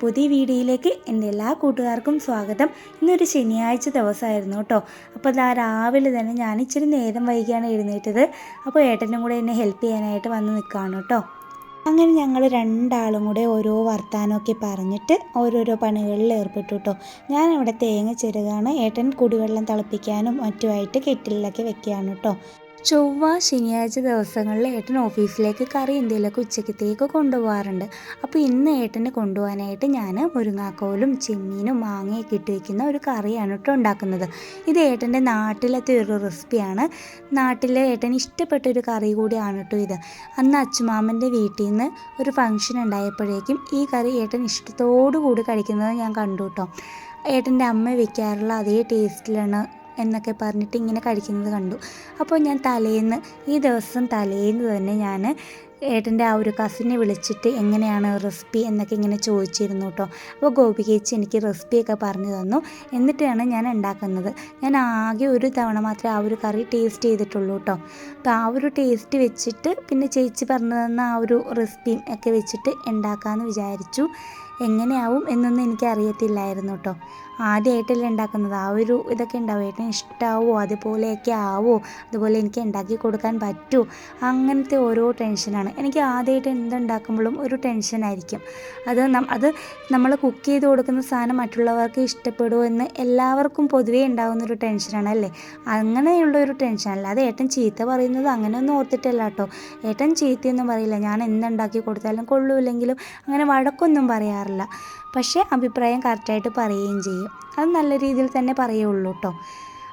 പുതിയ വീഡിയോയിലേക്ക് എന്റെ എല്ലാ കൂട്ടുകാർക്കും സ്വാഗതം. ഇന്നൊരു ശനിയാഴ്ച ദിവസമായിരുന്നു കേട്ടോ. അപ്പോൾ ഇതാ രാവിലെ തന്നെ ഞാൻ ഇച്ചിരി നേരം വൈകിയാണ് എഴുന്നേറ്റത്. അപ്പോൾ ഏട്ടനും കൂടെ എന്നെ ഹെൽപ്പ് ചെയ്യാനായിട്ട് വന്ന് നിൽക്കുകയാണ് കേട്ടോ. അങ്ങനെ ഞങ്ങൾ രണ്ടാളും കൂടെ ഓരോ വർത്താനമൊക്കെ പറഞ്ഞിട്ട് ഓരോരോ പണികളിൽ ഏർപ്പെട്ടു കേട്ടോ. ഞാനിവിടെ തേങ്ങ ചെറുകാണ് ഏട്ടൻ കുടിവെള്ളം തിളപ്പിക്കാനും മറ്റുമായിട്ട് കെറ്റിലൊക്കെ വെക്കുകയാണ് കേട്ടോ. ചൊവ്വ ശനിയാഴ്ച ദിവസങ്ങളിൽ ഏട്ടൻ ഓഫീസിലേക്ക് കറി എന്തെങ്കിലുമൊക്കെ ഉച്ചക്കത്തേക്ക് കൊണ്ടുപോകാറുണ്ട് അപ്പോൾ ഇന്ന് ഏട്ടന് കൊണ്ടുപോകാനായിട്ട് ഞാൻ മുരിങ്ങാക്കോലും ചെമ്മീനും മാങ്ങയൊക്കെ ഇട്ട് വയ്ക്കുന്ന ഒരു കറിയാണ് കേട്ടോ ഉണ്ടാക്കുന്നത്. ഇത് ഏട്ടന്റെ നാട്ടിലത്തെ ഒരു റെസിപ്പിയാണ്. നാട്ടിലെ ഏട്ടന് ഇഷ്ടപ്പെട്ട ഒരു കറി കൂടിയാണ് കേട്ടോ ഇത്. അന്ന് അച്ചുമാമന്റെ വീട്ടിൽ നിന്ന് ഒരു ഫംഗ്ഷൻ ഉണ്ടായപ്പോഴേക്കും ഈ കറി ഏട്ടൻ ഇഷ്ടത്തോടു കൂടി കഴിക്കുന്നത് ഞാൻ കണ്ടു കേട്ടോ. ഏട്ടന്റെ അമ്മ വെക്കാറുള്ള അതേ ടേസ്റ്റിലാണ് എന്നൊക്കെ പറഞ്ഞിട്ട് ഇങ്ങനെ കഴിക്കുന്നത് കണ്ടു. അപ്പോൾ ഞാൻ തലേന്ന് ഈ ദിവസം തലേന്ന് തന്നെ ഞാൻ ഏട്ടന്റെ ആ ഒരു കസിനെ വിളിച്ചിട്ട് എങ്ങനെയാണ് റെസിപ്പി എന്നൊക്കെ ഇങ്ങനെ ചോദിച്ചിരുന്നു കേട്ടോ. അപ്പോൾ ഗോപി ഗോപികേച്ചി എനിക്ക് റെസിപ്പിയൊക്കെ പറഞ്ഞു തന്നു. എന്നിട്ടാണ് ഞാൻ ഉണ്ടാക്കുന്നത്. ഞാൻ ആകെ ഒരു തവണ മാത്രമേ ആ ഒരു കറി ടേസ്റ്റ് ചെയ്തിട്ടുള്ളൂ കേട്ടോ. അപ്പോൾ ആ ഒരു ടേസ്റ്റ് വെച്ചിട്ട് പിന്നെ ചേച്ചി പറഞ്ഞു തന്ന ആ ഒരു റെസിപ്പിയും ഒക്കെ വെച്ചിട്ട് ഉണ്ടാക്കാമെന്ന് വിചാരിച്ചു. എങ്ങനെയാവും എന്നൊന്നും എനിക്ക് അറിയത്തില്ലായിരുന്നു കേട്ടോ. ആദ്യമായിട്ടല്ലേ ഉണ്ടാക്കുന്നത്. ആ ഒരു ഇതൊക്കെ ഉണ്ടാവും. ഏട്ടന് ഇഷ്ടമാവോ അതുപോലെയൊക്കെ ആവോ? അതുപോലെ എനിക്ക് ഉണ്ടാക്കി കൊടുക്കാൻ പറ്റുമോ അങ്ങനത്തെ ഓരോ ടെൻഷനാണ് എനിക്ക് ആദ്യമായിട്ട് എന്തുണ്ടാക്കുമ്പോഴും ഒരു ടെൻഷനായിരിക്കും അത് അത് നമ്മൾ കുക്ക് ചെയ്ത് കൊടുക്കുന്ന സാധനം മറ്റുള്ളവർക്ക് ഇഷ്ടപ്പെടുമോ എന്ന് എല്ലാവർക്കും പൊതുവേ ഉണ്ടാകുന്ന ഒരു ടെൻഷനാണ് അല്ലേ? അങ്ങനെയുള്ള ഒരു ടെൻഷൻ അല്ലാതെ ഏട്ടൻ ചീത്ത പറയുന്നത് അങ്ങനെയൊന്നും ഓർത്തിട്ടല്ല കേട്ടോ. ഏട്ടൻ ചീത്തയൊന്നും പറയില്ല. ഞാൻ എന്തുണ്ടാക്കി കൊടുത്താലും കൊള്ളൂല്ലെങ്കിലും അങ്ങനെ വഴക്കൊന്നും പറയാറില്ല. പക്ഷേ അഭിപ്രായം കറക്റ്റായിട്ട് പറയുകയും ചെയ്യും. അത് നല്ല രീതിയിൽ തന്നെ പറയുള്ളൂ കേട്ടോ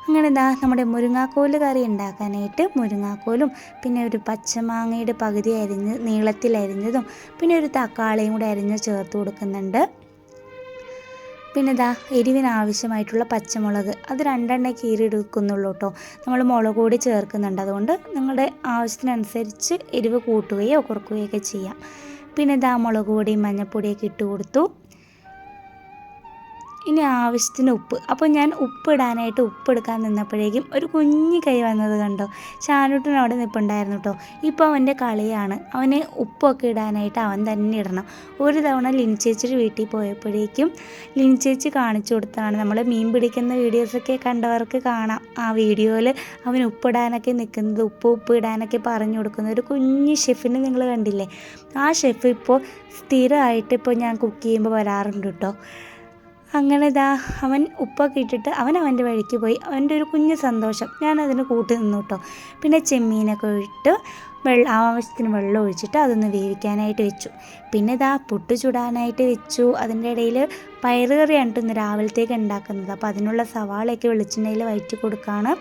അങ്ങനെ ഇതാ നമ്മുടെ മുരിങ്ങാക്കോൽ കറി ഉണ്ടാക്കാനായിട്ട് മുരിങ്ങാക്കോലും പിന്നെ ഒരു പച്ചമാങ്ങയുടെ പകുതി അരിഞ്ഞ് നീളത്തിൽ അരിഞ്ഞതും പിന്നെ ഒരു തക്കാളിയും കൂടെ അരിഞ്ഞ് ചേർത്ത് കൊടുക്കുന്നുണ്ട്. പിന്നെ ഇതാ എരിവിന് ആവശ്യമായിട്ടുള്ള പച്ചമുളക് അത് രണ്ടെണ്ണ കീറിയെടുക്കുന്നുള്ളൂ കേട്ടോ നമ്മൾ മുളക് കൂടി ചേർക്കുന്നുണ്ട്. അതുകൊണ്ട് നിങ്ങളുടെ ആവശ്യത്തിനനുസരിച്ച് എരിവ് കൂട്ടുകയോ കുറക്കുകയോ ഒക്കെ ചെയ്യാം. പിന്നെ ദാ മുളക് പൊടിയും മഞ്ഞൾപ്പൊടിയൊക്കെ ഇട്ട് കൊടുത്തു. ഇനി ആവശ്യത്തിന് ഉപ്പ്. അപ്പോൾ ഞാൻ ഉപ്പ് ഇടാനായിട്ട് ഉപ്പ് എടുക്കാൻ നിന്നപ്പോഴേക്കും ഒരു കുഞ്ഞു കൈ വന്നത് കണ്ടോ? ചാനൂട്ടൻ അവിടെ നിൽപ്പുണ്ടായിരുന്നു കേട്ടോ. ഇപ്പോൾ അവന്റെ കളിയാണ്. അവന് ഉപ്പൊക്കെ ഇടാനായിട്ട് അവൻ തന്നെ ഇടണം. ഒരു തവണ ലിൻചേച്ചിയുടെ വീട്ടിൽ പോയപ്പോഴേക്കും ലിൻചേച്ചി കാണിച്ചു കൊടുത്തതാണ്. നമ്മൾ മീൻ പിടിക്കുന്ന വീഡിയോസൊക്കെ കണ്ടവർക്ക് കാണാം. ആ വീഡിയോയിൽ അവൻ ഉപ്പിടാനൊക്കെ നിൽക്കുന്നത് ഉപ്പ് ഉപ്പ് ഇടാനൊക്കെ പറഞ്ഞു കൊടുക്കുന്ന ഒരു കുഞ്ഞു ഷെഫിനെ നിങ്ങൾ കണ്ടില്ലേ? ആ ഷെഫ് ഇപ്പോൾ സ്ഥിരമായിട്ട് ഇപ്പോൾ ഞാൻ കുക്ക് ചെയ്യുമ്പോൾ വരാറുണ്ട് കേട്ടോ. അങ്ങനെ ദാ അവൻ ഉപ്പൊക്കെ ഇട്ടിട്ട് അവൻ അവന്റെ വഴിക്ക് പോയി. അവന്റെ ഒരു കുഞ്ഞു സന്തോഷം. ഞാൻ അതിന് കൂട്ടി നിന്നു കേട്ടോ പിന്നെ ചെമ്മീനൊക്കെ ഇട്ട് വെള്ളം ആവശ്യത്തിന് വെള്ളം ഒഴിച്ചിട്ട് അതൊന്ന് വേവിക്കാനായിട്ട് വെച്ചു. പിന്നെ ഇതാ പുട്ട് ചുടാനായിട്ട് വെച്ചു. അതിന്റെ ഇടയിൽ പയറുകറിയാണ് ഇന്ന് രാവിലത്തേക്ക് ഉണ്ടാക്കുന്നത്. അപ്പോൾ അതിനുള്ള സവാളയൊക്കെ വെളിച്ചെണ്ണയിൽ വയറ്റി കൊടുക്കുകയാണ്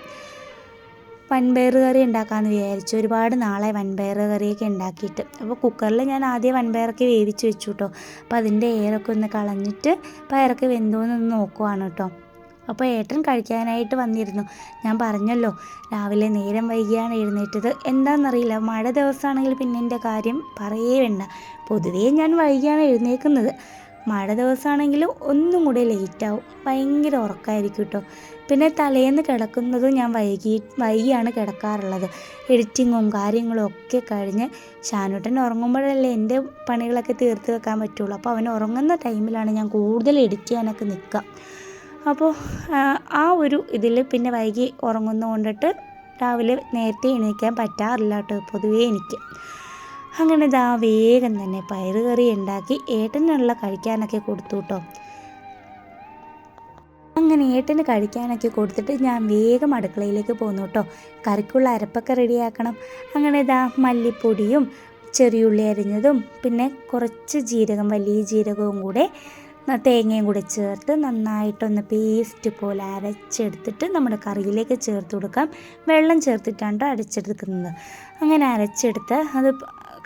വൻപയർ കറി ഉണ്ടാക്കാമെന്ന് വിചാരിച്ചു. ഒരുപാട് നാളെ വൻപയർ കറിയൊക്കെ ഉണ്ടാക്കിയിട്ട് അപ്പോൾ കുക്കറിൽ ഞാൻ ആദ്യം വൻപയറൊക്കെ വേവിച്ച് വെച്ചു കേട്ടോ അപ്പോൾ അതിന്റെ എയറൊക്കെ ഒന്ന് കളഞ്ഞിട്ട് പയറൊക്കെ വെന്തോന്നൊന്ന് നോക്കുവാണ് കേട്ടോ അപ്പോൾ ഏട്ടൻ കഴിക്കാനായിട്ട് വന്നിരുന്നു. ഞാൻ പറഞ്ഞല്ലോ രാവിലെ നേരം വൈകിയാണ് എഴുന്നേറ്റത്. എന്താണെന്നറിയില്ല മഴ ദിവസമാണെങ്കിൽ പിന്നെ എന്റെ കാര്യം പറയേ വേണ്ട. പൊതുവേ ഞാൻ വൈകിയാണ് എഴുന്നേക്കുന്നത്. മഴ ദിവസമാണെങ്കിൽ ഒന്നും കൂടെ ലേറ്റാവും. ഭയങ്കര ഉറക്കമായിരിക്കും കേട്ടോ പിന്നെ തലേന്ന് കിടക്കുന്നത് ഞാൻ വൈകി വൈകിയാണ് കിടക്കാറുള്ളത്. എഡിറ്റിങ്ങും കാര്യങ്ങളും ഒക്കെ കഴിഞ്ഞ് ഷാനൂട്ടൻ ഉറങ്ങുമ്പോഴല്ലേ എന്റെ പണികളൊക്കെ തീർത്ത് വെക്കാൻ പറ്റുള്ളൂ. അപ്പോൾ അവൻ ഉറങ്ങുന്ന ടൈമിലാണ് ഞാൻ കൂടുതൽ എഡിറ്റ് ചെയ്യാനൊക്കെ നിൽക്കുക. അപ്പോൾ ആ ഒരു ഇതിൽ പിന്നെ വൈകി ഉറങ്ങുന്ന കൊണ്ടിട്ട് രാവിലെ നേരത്തെ എണീക്കാൻ പറ്റാറില്ല കേട്ടോ പൊതുവേ എനിക്ക്. അങ്ങനെ ദാ വേഗം തന്നെ പയറ് കറി ഉണ്ടാക്കി ഏട്ടനുള്ള കഴിക്കാനൊക്കെ കൊടുത്തു കേട്ടോ അങ്ങനെ ഏട്ടന് കഴിക്കാനൊക്കെ കൊടുത്തിട്ട് ഞാൻ വേഗം അടുക്കളയിലേക്ക് പോന്നു കേട്ടോ കറിക്കുള്ള അരപ്പൊക്കെ റെഡിയാക്കണം. അങ്ങനെ ഇതാ മല്ലിപ്പൊടിയും ചെറിയുള്ളി അരിഞ്ഞതും പിന്നെ കുറച്ച് ജീരകം വലിയ ജീരകവും കൂടെ തേങ്ങയും കൂടെ ചേർത്ത് നന്നായിട്ടൊന്ന് പേസ്റ്റ് പോലെ അരച്ചെടുത്തിട്ട് നമ്മുടെ കറിയിലേക്ക് ചേർത്ത് കൊടുക്കാം. വെള്ളം ചേർത്തിട്ടാണ് അരച്ചെടുക്കുന്നത്. അങ്ങനെ അരച്ചെടുത്ത് അത്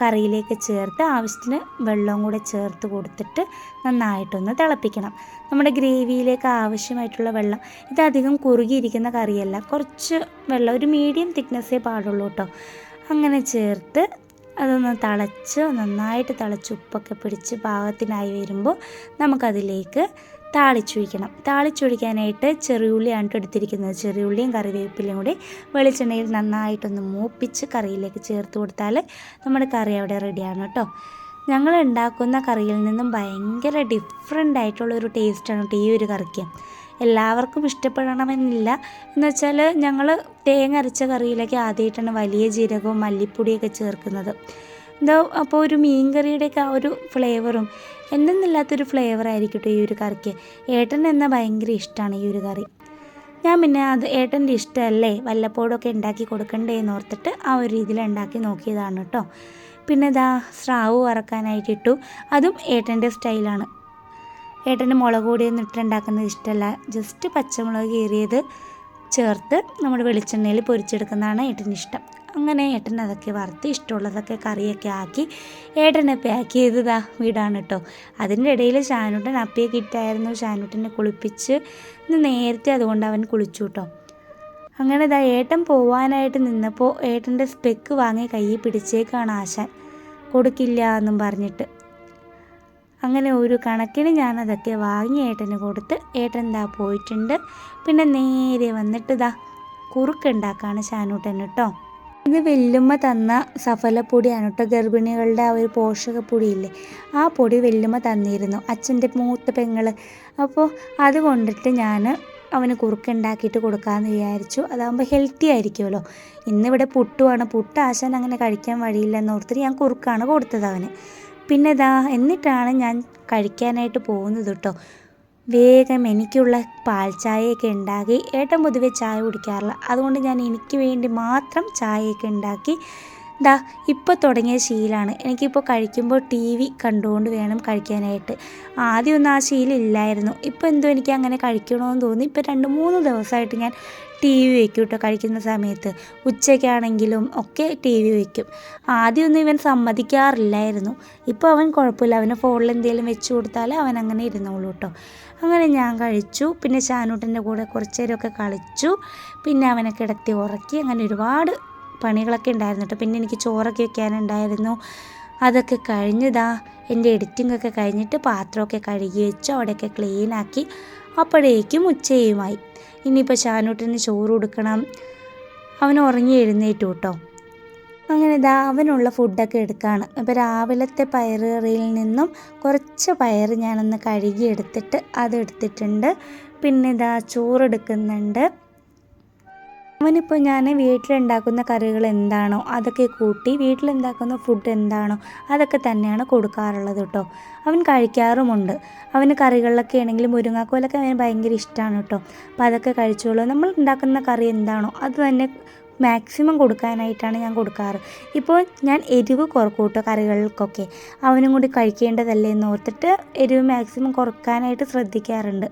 കറിയിലേക്ക് ചേർത്ത് ആവശ്യത്തിന് വെള്ളവും കൂടെ ചേർത്ത് കൊടുത്തിട്ട് നന്നായിട്ടൊന്ന് തിളപ്പിക്കണം. നമ്മുടെ ഗ്രേവിയിലേക്ക് ആവശ്യമായിട്ടുള്ള വെള്ളം ഇതധികം കുറുകിയിരിക്കുന്ന കറിയല്ല കുറച്ച് വെള്ളം ഒരു മീഡിയം തിക്നെസ്സേ പാടുള്ളൂ കേട്ടോ. അങ്ങനെ ചേർത്ത് അതൊന്ന് തിളച്ച് നന്നായിട്ട് തിളച്ച് ഉപ്പൊക്കെ പിടിച്ച് പാകത്തിനായി വരുമ്പോൾ നമുക്കതിലേക്ക് താളിച്ചൊഴിക്കണം. താളിച്ചൊഴിക്കാനായിട്ട് ചെറിയുള്ളിയാണ് എടുത്തിരിക്കുന്നത്. ചെറിയുള്ളിയും കറിവേപ്പിലയും കൂടി വെളിച്ചെണ്ണയിൽ നന്നായിട്ടൊന്ന് മൂപ്പിച്ച് കറിയിലേക്ക് ചേർത്ത് കൊടുത്താൽ നമ്മുടെ കറി അവിടെ റെഡിയാണ് കേട്ടോ ഞങ്ങൾ ഉണ്ടാക്കുന്ന കറിയിൽ നിന്നും ഭയങ്കര ഡിഫറെന്റ് ആയിട്ടുള്ളൊരു ടേസ്റ്റാണ് കേട്ടോ ഈ ഒരു കറിക്ക്. എല്ലാവർക്കും ഇഷ്ടപ്പെടണമെന്നില്ല. എന്ന് വെച്ചാൽ ഞങ്ങൾ തേങ്ങ അരച്ച കറിയിലേക്ക് ആദ്യമായിട്ടാണ് വലിയ ജീരകവും മല്ലിപ്പൊടിയൊക്കെ ചേർക്കുന്നത്. എന്തോ അപ്പോൾ ഒരു മീൻ കറിയുടെയൊക്കെ ആ ഒരു ഫ്ലേവറും എന്തെന്നില്ലാത്തൊരു ഫ്ലേവർ ആയിരിക്കും കേട്ടോ ഈ ഒരു കറിക്ക്. ഏട്ടൻ എന്നാൽ ഭയങ്കര ഇഷ്ടമാണ് ഈ ഒരു കറി. ഞാൻ പിന്നെ അത് ഏട്ടന്റെ ഇഷ്ടമല്ലേ? വല്ലപ്പോഴൊക്കെ ഉണ്ടാക്കി കൊടുക്കണ്ടേ എന്ന് ഓർത്തിട്ട് ആ ഒരു രീതിയിൽ ഉണ്ടാക്കി നോക്കിയതാണ് കേട്ടോ. പിന്നെ ഇതാ സ്രാവ് വറക്കാനായിട്ട് ഇട്ടു. അതും ഏട്ടന്റെ സ്റ്റൈലാണ്. ഏട്ടന് മുളക് പൊടിയൊന്നും ഇട്ടുണ്ടാക്കുന്നത് ഇഷ്ടമല്ല. ജസ്റ്റ് പച്ചമുളക് കീറിയത് ചേർത്ത് നമ്മുടെ വെളിച്ചെണ്ണയിൽ പൊരിച്ചെടുക്കുന്നതാണ് ഏട്ടന് ഇഷ്ടം. അങ്ങനെ ഏട്ടൻ അതൊക്കെ വറുത്ത് ഇഷ്ടമുള്ളതൊക്കെ കറിയൊക്കെ ആക്കി ഏട്ടനെ പാക്ക് ചെയ്തതാ വീടാണ് കേട്ടോ അതിന്റെ ഇടയിൽ ഷാനുട്ടൻ അപ്പിയെ കിട്ടായിരുന്നു ഷാനുട്ടനെ കുളിപ്പിച്ച് നേരത്തെ അതുകൊണ്ട് അവൻ കുളിച്ചു കേട്ടോ അങ്ങനെ ഇതാ ഏട്ടൻ പോവാനായിട്ട് നിന്നപ്പോൾ ഏട്ടന്റെ സ്പെക്ക് വാങ്ങി കയ്യിൽ പിടിച്ചേക്കാണ് ആശാൻ. കൊടുക്കില്ല എന്നും പറഞ്ഞിട്ട്. അങ്ങനെ ഒരു കണക്കിന് ഞാനതൊക്കെ വാങ്ങി ഏട്ടന് കൊടുത്ത് ഏട്ടൻ ദാ പോയിട്ടുണ്ട്. പിന്നെ നേരെ വന്നിട്ട് ദാ കുറുക്കുണ്ടാക്കാണ് ഷാനൂട്ടൻ കേട്ടോ ഇത് വെല്ലുമ്മ തന്ന സഫലപ്പൊടിയാണ് കേട്ടോ ഗർഭിണികളുടെ ആ ഒരു പോഷകപ്പൊടിയില്ലേ? ആ പൊടി വെല്ലുമ്മ തന്നിരുന്നു. അച്ഛന്റെ മൂത്ത പെങ്ങൾ അപ്പോൾ അത് കൊണ്ടിട്ട് ഞാൻ അവന് കുറുക്കുണ്ടാക്കിയിട്ട് കൊടുക്കാമെന്ന് വിചാരിച്ചു. അതാകുമ്പോൾ ഹെൽത്തി ആയിരിക്കുമല്ലോ. ഇന്നിവിടെ പുട്ടുമാണ് പുട്ട് ആശാൻ അങ്ങനെ കഴിക്കാൻ വഴിയില്ലെന്ന് ഓർത്തിട്ട് ഞാൻ കുറുക്കാണ് കൊടുത്തത് അവന്. പിന്നെ ഇതാ എന്നിട്ടാണ് ഞാൻ കഴിക്കാനായിട്ട് പോകുന്നത് കേട്ടോ. വേഗം എനിക്കുള്ള പാൽ ഉണ്ടാക്കി. ഏട്ടൻ പൊതുവെ ചായ കുടിക്കാറില്ല. അതുകൊണ്ട് ഞാൻ എനിക്ക് വേണ്ടി മാത്രം ചായയൊക്കെ ഉണ്ടാക്കി. ദാ ഇപ്പോൾ തുടങ്ങിയ ശീലമാണ് എനിക്കിപ്പോൾ കഴിക്കുമ്പോൾ ടി വി കണ്ടുകൊണ്ട് വേണം കഴിക്കാനായിട്ട്. ആദ്യമൊന്നും ആ ശീലം ഇല്ലായിരുന്നു. ഇപ്പോൾ എന്തോ എനിക്ക് അങ്ങനെ കഴിക്കണമെന്ന് തോന്നി. ഇപ്പോൾ രണ്ട് മൂന്ന് ദിവസമായിട്ട് ഞാൻ ടി വി വയ്ക്കും കേട്ടോ കഴിക്കുന്ന സമയത്ത്. ഉച്ചയ്ക്കാണെങ്കിലും ഒക്കെ ടി വി വയ്ക്കും ആദ്യമൊന്നും ഇവൻ സമ്മതിക്കാറില്ലായിരുന്നു. ഇപ്പോൾ അവൻ കുഴപ്പമില്ല. അവന് ഫോണിൽ എന്തെങ്കിലും വെച്ച് കൊടുത്താൽ അവൻ അങ്ങനെ ഇരുന്നോളൂ കേട്ടോ അങ്ങനെ ഞാൻ കഴിച്ചു. പിന്നെ ചാനൂട്ടന്റെ കൂടെ കുറച്ച് നേരമൊക്കെ കളിച്ചു. പിന്നെ അവനെ കിടത്തി ഉറക്കി. അങ്ങനെ ഒരുപാട് പണികളൊക്കെ ഉണ്ടായിരുന്നു കേട്ടോ. പിന്നെ എനിക്ക് ചോറൊക്കെ വെക്കാനുണ്ടായിരുന്നു. അതൊക്കെ കഴിഞ്ഞതാ എന്റെ എഡിറ്റിംഗ് ഒക്കെ കഴിഞ്ഞിട്ട് പാത്രമൊക്കെ കഴുകി വെച്ചു. അവിടെയൊക്കെ ക്ലീനാക്കി അപ്പോഴേക്കും ഉച്ചയുമായി. ഇനിയിപ്പോൾ ഷാനൂട്ടിന് ചോറ് കൊടുക്കണം. അവൻ ഉറങ്ങി എഴുന്നേറ്റു കേട്ടോ. അങ്ങനെ ഇതാ അവനുള്ള ഫുഡൊക്കെ എടുക്കുകയാണ് അപ്പോൾ രാവിലത്തെ പയറുകറിയിൽ നിന്നും കുറച്ച് പയർ ഞാനൊന്ന് കഴുകി എടുത്തിട്ട് അതെടുത്തിട്ടുണ്ട് പിന്നെ ഇതാ ചോറെടുക്കുന്നുണ്ട്. അവനിപ്പോൾ ഞാൻ വീട്ടിലുണ്ടാക്കുന്ന കറികൾ എന്താണോ അതൊക്കെ കൂട്ടി വീട്ടിലുണ്ടാക്കുന്ന ഫുഡ് എന്താണോ അതൊക്കെ തന്നെയാണ് കൊടുക്കാറുള്ളത് കേട്ടോ അവൻ കഴിക്കാറുമുണ്ട്. അവന് കറികളിലൊക്കെ ആണെങ്കിലും മുരിങ്ങാക്കോലൊക്കെ അവന് ഭയങ്കര ഇഷ്ടമാണ് കേട്ടോ അപ്പോൾ അതൊക്കെ കഴിച്ചോളൂ. നമ്മൾ ഉണ്ടാക്കുന്ന കറി എന്താണോ അത് തന്നെ മാക്സിമം കൊടുക്കാനായിട്ടാണ് ഞാൻ കൊടുക്കാറ്. ഇപ്പോൾ ഞാൻ എരിവ് കുറക്കും കേട്ടോ കറികൾക്കൊക്കെ. അവനും കൂടി കഴിക്കേണ്ടതല്ലേ എന്ന് ഓർത്തിട്ട് എരിവ് മാക്സിമം കുറക്കാനായിട്ട് ശ്രദ്ധിക്കാറുണ്ട്.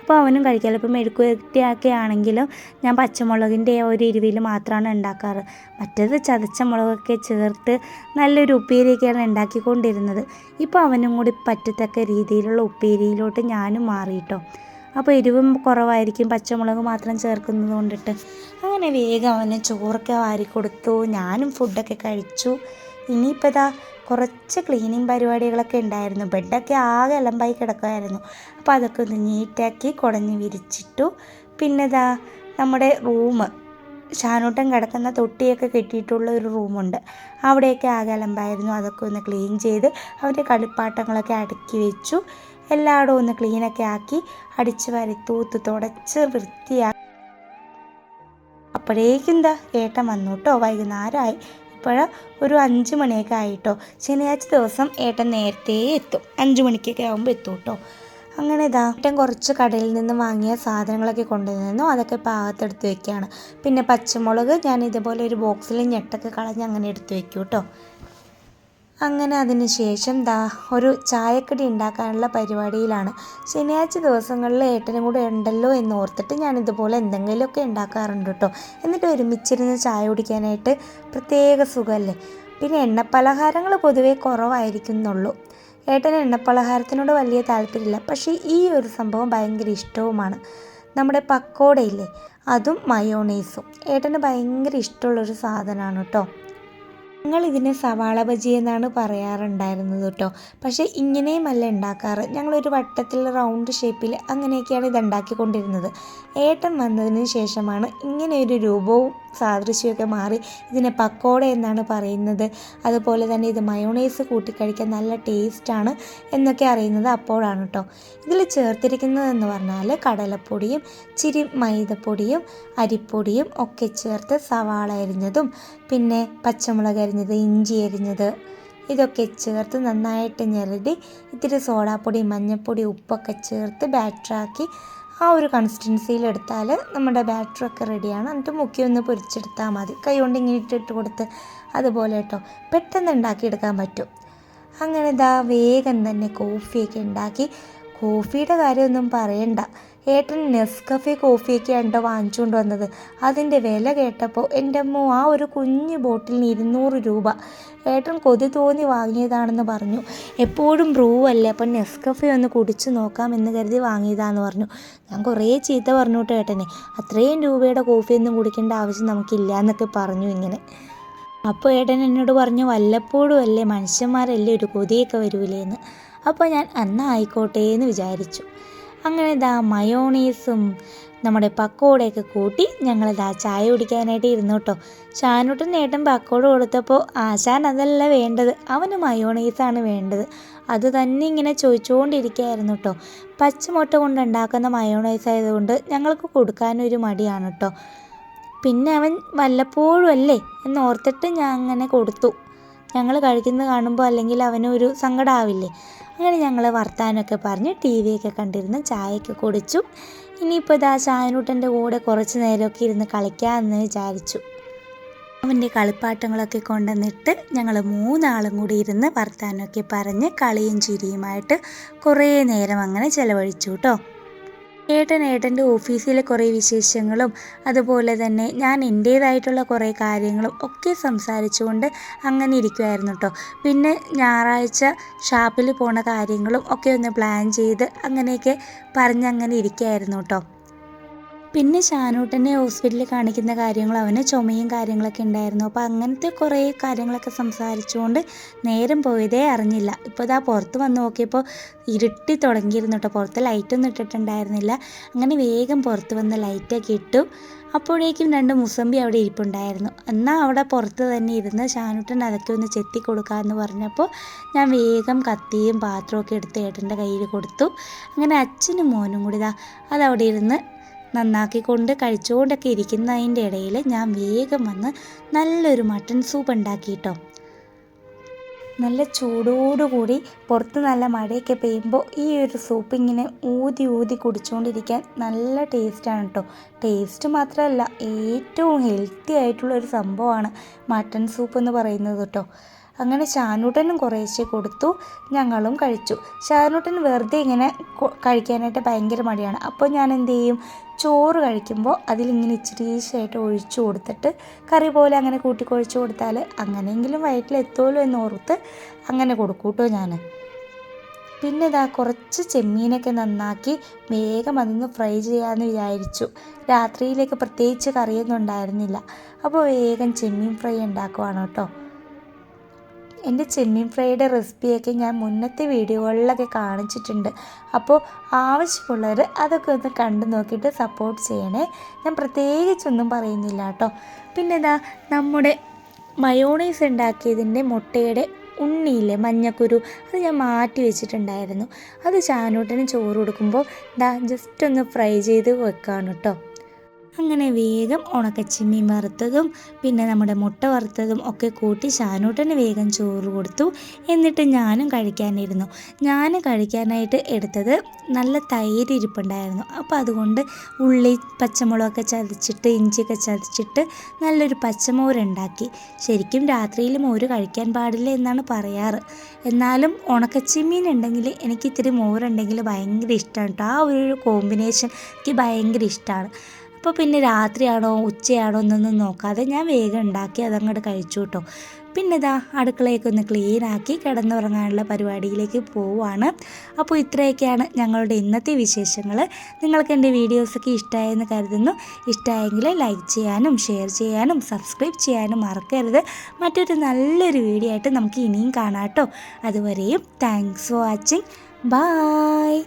അപ്പോൾ അവനും കഴിക്കാമല്ലോ ഇപ്പോൾ മെഴുക്കുവരട്ടിയൊക്കെ ആണെങ്കിലും ഞാൻ പച്ചമുളകിന്റെ ഒരു എരിവിൽ മാത്രമാണ് ഉണ്ടാക്കാറ്. മറ്റേത് ചതച്ച മുളകൊക്കെ ചേർത്ത് നല്ലൊരു ഉപ്പേരിയൊക്കെയാണ് ഉണ്ടാക്കിക്കൊണ്ടിരുന്നത്. ഇപ്പോൾ അവനും കൂടി പറ്റത്തക്ക രീതിയിലുള്ള ഉപ്പേരിയിലോട്ട് ഞാനും മാറിയിട്ടോ അപ്പോൾ എരിവും കുറവായിരിക്കും പച്ചമുളക് മാത്രം ചേർക്കുന്നത് കൊണ്ടിട്ട്. അങ്ങനെ വേഗം അവന് ചോറൊക്കെ വാരി കൊടുത്തു ഞാനും ഫുഡൊക്കെ കഴിച്ചു. ഇനിയിപ്പോൾ ഇതാ കുറച്ച് ക്ലീനിങ് പരിപാടികളൊക്കെ ഉണ്ടായിരുന്നു. ബെഡൊക്കെ ആകെ അലമ്പായി കിടക്കുമായിരുന്നു അപ്പോൾ അതൊക്കെ ഒന്ന് നീറ്റാക്കി കുടഞ്ഞ് വിരിച്ചിട്ടു. പിന്നെ ഇതാ നമ്മുടെ റൂം ഷാനൂട്ടൻ കിടക്കുന്ന തൊട്ടിയൊക്കെ കെട്ടിയിട്ടുള്ള ഒരു റൂമുണ്ട്. അവിടെയൊക്കെ ആകെ അലമ്പായിരുന്നു. അതൊക്കെ ഒന്ന് ക്ലീൻ ചെയ്ത് അവന്റെ കളിപ്പാട്ടങ്ങളൊക്കെ അടുക്കി വെച്ചു. എല്ലായിടവും ഒന്ന് ക്ലീനൊക്കെ ആക്കി അടിച്ച് വരി തൂത്ത് തുടച്ച് വൃത്തിയാക്കി അപ്പോഴേക്കും എന്താ ഏട്ടൻ വന്നു വൈകുന്നേരമായി. ഇപ്പോൾ ഒരു അഞ്ച് മണിയൊക്കെ ആയിട്ടോ. ശനിയാഴ്ച ദിവസം ഏട്ടൻ നേരത്തെ എത്തും. അഞ്ച് മണിക്കൊക്കെ ആകുമ്പോൾ എത്തും കേട്ടോ അങ്ങനെ ഇതാ ഏട്ടൻ കുറച്ച് കടയിൽ നിന്ന് വാങ്ങിയ സാധനങ്ങളൊക്കെ കൊണ്ടുവന്നു. അതൊക്കെ പാകത്തെടുത്ത് വെക്കുകയാണ് പിന്നെ പച്ചമുളക് ഞാൻ ഇതുപോലെ ഒരു ബോക്സിൽ ഞെട്ടൊക്കെ കളഞ്ഞ് അങ്ങനെ എടുത്ത് വെക്കും കേട്ടോ അങ്ങനെ അതിന് ശേഷം ദാ ഒരു ചായക്കടി ഉണ്ടാക്കാനുള്ള പരിപാടിയിലാണ്. ശനിയാഴ്ച ദിവസങ്ങളിൽ ഏട്ടനും കൂടെ ഉണ്ടല്ലോ എന്ന് ഓർത്തിട്ട് ഞാൻ ഇതുപോലെ എന്തെങ്കിലുമൊക്കെ ഉണ്ടാക്കാറുണ്ട് കേട്ടോ. എന്നിട്ട് ഒരുമിച്ചിരുന്ന് ചായ കുടിക്കാനായിട്ട് പ്രത്യേക സുഖമല്ലേ? പിന്നെ എണ്ണപ്പലഹാരങ്ങൾ പൊതുവേ കുറവായിരിക്കും എന്നുള്ളൂ. ഏട്ടന് എണ്ണപ്പലഹാരത്തിനോട് വലിയ താല്പര്യമില്ല. പക്ഷേ ഈ ഒരു സംഭവം ഭയങ്കര ഇഷ്ടവുമാണ്. നമ്മുടെ പക്കോടയില്ലേ? അതും മയോണൈസും. ഏട്ടന് ഭയങ്കര ഇഷ്ടമുള്ളൊരു സാധനമാണ് കേട്ടോ. ഞങ്ങൾ ഇതിനെ സവാള ബജി എന്നാണ് പറയാറുണ്ടായിരുന്നത് കേട്ടോ. പക്ഷേ ഇങ്ങനെയുമല്ല ഉണ്ടാക്കാറ്. ഞങ്ങളൊരു വട്ടത്തിൽ റൗണ്ട് ഷേപ്പിൽ അങ്ങനെയൊക്കെയാണ് ഇത് ഉണ്ടാക്കിക്കൊണ്ടിരുന്നത് ഏട്ടൻ വന്നതിന് ശേഷമാണ് ഇങ്ങനെയൊരു രൂപവും സാദൃശ്യമൊക്കെ മാറി. ഇതിനെ പക്കോട എന്നാണ് പറയുന്നത്. അതുപോലെ തന്നെ ഇത് മയോണൈസ് കൂട്ടിക്കഴിക്കാൻ നല്ല ടേസ്റ്റാണ് എന്നൊക്കെ അറിയുന്നത് അപ്പോഴാണ് കേട്ടോ ഇതിൽ ചേർത്തിരിക്കുന്നതെന്ന് പറഞ്ഞാൽ കടലപ്പൊടിയും ചിരി മൈദപ്പൊടിയും അരിപ്പൊടിയും ഒക്കെ ചേർത്ത് സവാള അരിഞ്ഞതും പിന്നെ പച്ചമുളക് അരിഞ്ഞത് ഇഞ്ചി അരിഞ്ഞത് ഇതൊക്കെ ചേർത്ത് നന്നായിട്ട് ഞെരടി ഇത്തിരി സോഡാപ്പൊടി മഞ്ഞൾപ്പൊടി ഉപ്പൊക്കെ ചേർത്ത് ബാറ്ററാക്കി ആ ഒരു കൺസിസ്റ്റൻസിയിൽ എടുത്താൽ നമ്മുടെ ബാറ്ററൊക്കെ റെഡിയാണ് എന്നിട്ട് മുക്കി ഒന്ന് പൊരിച്ചെടുത്താൽ മതി. കൈ കൊണ്ട് ഇങ്ങനെ ഇട്ടിട്ട് കൊടുത്ത് അതുപോലെ കേട്ടോ. പെട്ടെന്ന് ഉണ്ടാക്കിയെടുക്കാൻ പറ്റും. അങ്ങനെ ഇതാ വേഗം തന്നെ കോഫിയൊക്കെ ഉണ്ടാക്കി കോഫിയുടെ കാര്യമൊന്നും പറയണ്ട. ഏട്ടൻ നെസ്കഫെ കോഫിയൊക്കെയാണ് ഉണ്ടോ വാങ്ങിച്ചുകൊണ്ട് വന്നത്? അതിന്റെ വില കേട്ടപ്പോൾ എന്റെ അമ്മ ആ ഒരു കുഞ്ഞു ബോട്ടിലിന് ഇരുന്നൂറ് രൂപ. ഏട്ടൻ കൊതി തോന്നി വാങ്ങിയതാണെന്ന് പറഞ്ഞു. എപ്പോഴും ബ്രൂ അല്ലേ അപ്പം നെസ്കഫെ ഒന്ന് കുടിച്ച് നോക്കാം എന്ന് കരുതി വാങ്ങിയതാന്ന് പറഞ്ഞു. ഞാൻ കുറേ ചീത്ത പറഞ്ഞു കേട്ടോ ഏട്ടനെ. അത്രയും രൂപയുടെ കോഫിയൊന്നും കുടിക്കേണ്ട ആവശ്യം നമുക്കില്ല എന്നൊക്കെ പറഞ്ഞു ഇങ്ങനെ. അപ്പോൾ ഏട്ടൻ എന്നോട് പറഞ്ഞു വല്ലപ്പോഴും അല്ലേ മനുഷ്യന്മാരല്ലേ ഒരു കൊതിയൊക്കെ വരൂലേ എന്ന് അപ്പോൾ ഞാൻ അന്ന് ആയിക്കോട്ടെ എന്ന് വിചാരിച്ചു. അങ്ങനെ ഇതാ മയോണീസും നമ്മുടെ പക്കോടയൊക്കെ കൂട്ടി ഞങ്ങളിതാ ചായ കുടിക്കാനായിട്ട് ഇരുന്നു കേട്ടോ. ഷാനൂട്ടൻ ഏട്ടൻ പക്കോട കൊടുത്തപ്പോൾ ആശാൻ അതല്ല വേണ്ടത് അവന് മയോണൈസാണ് വേണ്ടത്. അത് തന്നെ ഇങ്ങനെ ചോദിച്ചുകൊണ്ടിരിക്കുകയായിരുന്നു കേട്ടോ. പച്ചമുട്ട കൊണ്ട് ഉണ്ടാക്കുന്ന മയോണൈസ് ആയതുകൊണ്ട് ഞങ്ങൾക്ക് കൊടുക്കാനൊരു മടിയാണ് കേട്ടോ. പിന്നെ അവൻ വല്ലപ്പോഴും അല്ലേ എന്ന് ഓർത്തിട്ട് ഞാൻ അങ്ങനെ കൊടുത്തു. ഞങ്ങൾ കഴിക്കുന്നത് കാണുമ്പോൾ അല്ലെങ്കിൽ അവനൊരു സങ്കടമാവില്ലേ അങ്ങനെ ഞങ്ങൾ വർത്താനമൊക്കെ പറഞ്ഞ് ടി വിയൊക്കെ കണ്ടിരുന്ന് ചായയൊക്കെ കുടിച്ചു. ഇനിയിപ്പോൾ ഇതാ ചായനൂട്ടന്റെ കൂടെ കുറച്ച് നേരമൊക്കെ ഇരുന്ന് കളിക്കാമെന്ന് വിചാരിച്ചു. അവന്റെ കളിപ്പാട്ടങ്ങളൊക്കെ കൊണ്ടുവന്നിട്ട് ഞങ്ങൾ മൂന്നാളും കൂടി ഇരുന്ന് വർത്താനമൊക്കെ പറഞ്ഞ് കളിയും ചിരിയുമായിട്ട് കുറേ നേരം അങ്ങനെ ചിലവഴിച്ചു കേട്ടോ. ഏട്ടൻ ഏട്ടന്റെ ഓഫീസിലെ കുറേ വിശേഷങ്ങളും അതുപോലെ തന്നെ ഞാൻ എന്റേതായിട്ടുള്ള കുറേ കാര്യങ്ങളും ഒക്കെ സംസാരിച്ചുകൊണ്ട് അങ്ങനെ ഇരിക്കുമായിരുന്നു കേട്ടോ പിന്നെ ഞായറാഴ്ച ഷാപ്പിൽ പോണ കാര്യങ്ങളും ഒക്കെ ഒന്ന് പ്ലാൻ ചെയ്ത് അങ്ങനെയൊക്കെ പറഞ്ഞങ്ങനെ ഇരിക്കുമായിരുന്നു കേട്ടോ പിന്നെ ഷാനൂട്ടനെ ഹോസ്പിറ്റലിൽ കാണിക്കുന്ന കാര്യങ്ങൾ അവന് ചുമയും കാര്യങ്ങളൊക്കെ ഉണ്ടായിരുന്നു. അപ്പോൾ അങ്ങനത്തെ കുറേ കാര്യങ്ങളൊക്കെ സംസാരിച്ചുകൊണ്ട് നേരം പോയതേ അറിഞ്ഞില്ല. ഇപ്പോൾ ഇതാ പുറത്ത് വന്ന് നോക്കിയപ്പോൾ ഇരുട്ടി തുടങ്ങിയിരുന്നു കേട്ടോ. പുറത്ത് ലൈറ്റൊന്നും ഇട്ടിട്ടുണ്ടായിരുന്നില്ല. അങ്ങനെ വേഗം പുറത്ത് വന്ന് ലൈറ്റൊക്കെ ഇട്ടു. അപ്പോഴേക്കും രണ്ട് മുസമ്പി അവിടെ ഇരിപ്പുണ്ടായിരുന്നു. എന്നാൽ അവിടെ പുറത്ത് തന്നെ ഇരുന്ന് ഷാനൂട്ടൻ അതൊക്കെ ഒന്ന് ചെത്തി കൊടുക്കാമെന്ന് പറഞ്ഞപ്പോൾ ഞാൻ വേഗം കത്തിയും പാത്രമൊക്കെ എടുത്ത് ഏട്ടന്റെ കയ്യിൽ കൊടുത്തു. അങ്ങനെ അച്ഛനും മോനും കൂടി ഇതാ അതവിടെ ഇരുന്ന് നന്നാക്കിക്കൊണ്ട് കഴിച്ചുകൊണ്ടൊക്കെ ഇരിക്കുന്നതിന്റെ ഇടയിൽ ഞാൻ വേഗം വന്ന് നല്ലൊരു മട്ടൺ സൂപ്പ് ഉണ്ടാക്കിയിട്ടോ നല്ല ചൂടോടുകൂടി പുറത്ത് നല്ല മഴയൊക്കെ പെയ്യുമ്പോൾ ഈ ഒരു സൂപ്പ് ഇങ്ങനെ ഊതി ഊതി കുടിച്ചുകൊണ്ടിരിക്കാൻ നല്ല ടേസ്റ്റാണ് കേട്ടോ ടേസ്റ്റ് മാത്രമല്ല ഏറ്റവും ഹെൽത്തി ആയിട്ടുള്ള ഒരു സംഭവമാണ് മട്ടൺ സൂപ്പ് എന്ന് പറയുന്നത് കേട്ടോ അങ്ങനെ ഷാനൂട്ടനും കുറേശ്ശെ കൊടുത്തു ഞങ്ങളും കഴിച്ചു. ചാനൂട്ടൻ വെറുതെ ഇങ്ങനെ കഴിക്കാനായിട്ട് ഭയങ്കര മടിയാണ്. അപ്പോൾ ഞാൻ എന്ത് ചെയ്യും ചോറ് കഴിക്കുമ്പോൾ അതിലിങ്ങനെ ഇച്ചിരി ഈശയായിട്ട് ഒഴിച്ചു കൊടുത്തിട്ട് കറി പോലെ അങ്ങനെ കൂട്ടി കുഴച്ച് കൊടുത്താൽ അങ്ങനെയെങ്കിലും വയറ്റിലെത്തുമല്ലോ എന്ന് ഓർത്ത് അങ്ങനെ കൊടുക്കും കേട്ടോ ഞാൻ. പിന്നെ ഇതാ കുറച്ച് ചെമ്മീനൊക്കെ നന്നാക്കി വേഗം അതൊന്ന് ഫ്രൈ ചെയ്യാമെന്ന് വിചാരിച്ചു. രാത്രിയിലേക്ക് പ്രത്യേകിച്ച് കറിയൊന്നും ഉണ്ടായിരുന്നില്ല. അപ്പോൾ വേഗം ചെമ്മീൻ ഫ്രൈ ഉണ്ടാക്കുവാണ് കേട്ടോ. എന്റെ ചെമ്മീൻ ഫ്രൈയുടെ റെസിപ്പിയൊക്കെ ഞാൻ മുന്നത്തെ വീഡിയോകളിലൊക്കെ കാണിച്ചിട്ടുണ്ട്. അപ്പോൾ ആവശ്യമുള്ളവർ അതൊക്കെ ഒന്ന് കണ്ടു നോക്കിയിട്ട് സപ്പോർട്ട് ചെയ്യണേ. ഞാൻ പ്രത്യേകിച്ചൊന്നും പറയുന്നില്ല കേട്ടോ. പിന്നെ ഇതാ നമ്മുടെ മയോണൈസ് ഉണ്ടാക്കിയതിന്റെ മുട്ടയുടെ ഉണ്ണിയില്ലേ മഞ്ഞക്കുരു അത് ഞാൻ മാറ്റി വെച്ചിട്ടുണ്ടായിരുന്നു. അത് ചാനൂട്ടിന് ചോറ് കൊടുക്കുമ്പോൾ ദാ ജസ്റ്റ് ഒന്ന് ഫ്രൈ ചെയ്ത് വെക്കാണ് കേട്ടോ. അങ്ങനെ വേഗം ഉണക്കച്ചിമ്മി വറുത്തതും പിന്നെ നമ്മുടെ മുട്ട വറുത്തതും ഒക്കെ കൂട്ടി ഷാനൂട്ടന് വേഗം ചോറ് കൊടുത്തു. എന്നിട്ട് ഞാനും കഴിക്കാനിരുന്നു. ഞാൻ കഴിക്കാനായിട്ട് എടുത്തത് നല്ല തൈര് ഇരിപ്പുണ്ടായിരുന്നു. അപ്പോൾ അതുകൊണ്ട് ഉള്ളി പച്ചമുളകൊക്കെ ചതച്ചിട്ട് ഇഞ്ചിയൊക്കെ ചതച്ചിട്ട് നല്ലൊരു പച്ചമോരുണ്ടാക്കി. ശരിക്കും രാത്രിയിൽ മോര് കഴിക്കാൻ പാടില്ല എന്നാണ് പറയാറ്. എന്നാലും ഉണക്കച്ചിമ്മീൻ ഉണ്ടെങ്കിൽ എനിക്ക് മോരുണ്ടെങ്കിൽ ഭയങ്കര ഇഷ്ടമാണ് കേട്ടോ. ആ ഒരു കോമ്പിനേഷൻ എനിക്ക് ഭയങ്കര ഇഷ്ടമാണ് അപ്പോൾ പിന്നെ രാത്രിയാണോ ഉച്ചയാണോ എന്നൊന്നും നോക്കാതെ ഞാൻ വേഗം ഉണ്ടാക്കി അതങ്ങോട്ട് കഴിച്ചു കേട്ടോ പിന്നെ ഇതാ അടുക്കളയൊക്കെ ഒന്ന് ക്ലീൻ ആക്കി കിടന്നുറങ്ങാനുള്ള പരിപാടിയിലേക്ക് പോവാണ്. അപ്പോൾ ഇത്രയൊക്കെയാണ് ഞങ്ങളുടെ ഇന്നത്തെ വിശേഷങ്ങൾ നിങ്ങൾക്ക് എന്റെ വീഡിയോസൊക്കെ ഇഷ്ടമായെന്ന് കരുതുന്നു. ഇഷ്ടമായെങ്കിൽ ലൈക്ക് ചെയ്യാനും ഷെയർ ചെയ്യാനും സബ്സ്ക്രൈബ് ചെയ്യാനും മറക്കരുത്. മറ്റൊരു നല്ലൊരു വീഡിയോ ആയിട്ട് നമുക്ക് ഇനിയും കാണാം കേട്ടോ അതുവരെയും താങ്ക്സ് ഫോർ വാച്ചിങ് ബായ്